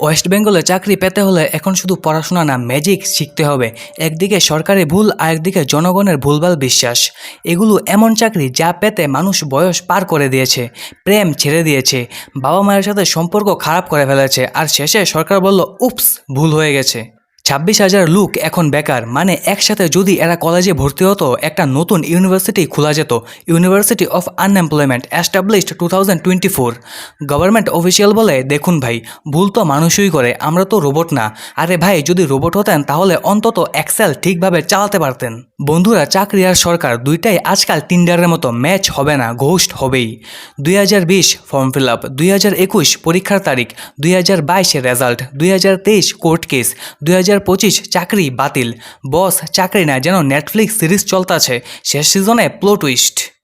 West বেঙ্গলে চাকরি পেতে হলে এখন শুধু পড়াশোনা না ম্যাজিক শিখতে হবে। একদিকে সরকারি ভুল আর একদিকে জনগণের ভুলভাল বিশ্বাস। এগুলো এমন চাকরি যা পেতে মানুষ বয়স পার করে দিয়েছে, প্রেম ছেড়ে দিয়েছে বাবা মায়ের সাথে সম্পর্ক খারাপ করে ফেলেছে, আর শেষে সরকার বলল উপস ভুল হয়ে গেছে। ছাব্বিশ হাজার লোক এখন বেকার। মানে একসাথে যদি এরা কলেজে ভর্তি হতো, একটা নতুন ইউনিভার্সিটি খোলা যেত। University of unemployment established two thousand twenty four government official বলে, দেখুন ভাই, ভুল তো মানুষই করে, আমরা তো রোবট না। আরে ভাই, যদি রোবট হতেন, তাহলে অন্তত এক্সেল ঠিকভাবে চালাতে পারতেন। বন্ধুরা, চাকরি আর সরকার দুইটাই আজকাল টিন্ডারের মতো ম্যাচ হবে না ঘোষ্ট হবেই। দুই হাজার বিশ ফর্ম ফিল আপ দুই হাজার একুশ পরীক্ষার তারিখ, দুই হাজার বাইশে রেজাল্ট দুই হাজার তেইশ কোর্ট কেস দুই হাজার পঁচিশ চাকরি বাতিল। বস চাকরি না যেন নেটফ্লিক্স সিরিজ চলতেছে। শেষ সিজনে প্লো টুইস্ট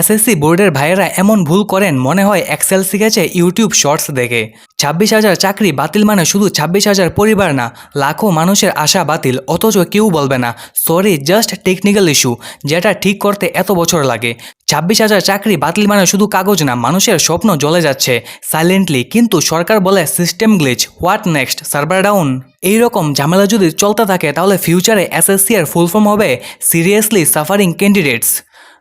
এসএসসি বোর্ডের ভাইয়েরা এমন ভুল করেন, মনে হয় এক্সেল শিখেছে ইউটিউব শর্টস দেখে। ছাব্বিশ হাজার চাকরি বাতিল মানে শুধু ছাব্বিশ হাজার পরিবার না, লাখো মানুষের আশা বাতিল, অথচ কেউ বলবে না সরি জাস্ট টেকনিক্যাল ইস্যু যেটা ঠিক করতে এত বছর লাগে। ছাব্বিশ হাজার চাকরি বাতিল মানে শুধু কাগজ না, মানুষের স্বপ্ন জ্বলে যাচ্ছে সাইলেন্টলি কিন্তু সরকার বলে system glitch what next server down এইরকম ঝামেলা যদি চলতে থাকে, তাহলে ফিউচারে এসএসসি এর ফুল ফর্ম হবে সিরিয়াসলি সাফারিং ক্যান্ডিডেটস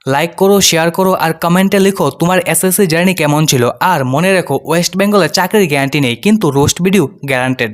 লাইক করো শেয়ার করো আর কমেন্টে লিখো তোমার এসএসসি জার্নি কেমন ছিল। আর মনে রেখো ওয়েস্ট বেঙ্গলে চাকরির গ্যারান্টি নেই, কিন্তু রোস্ট ভিডিও গ্যারান্টেড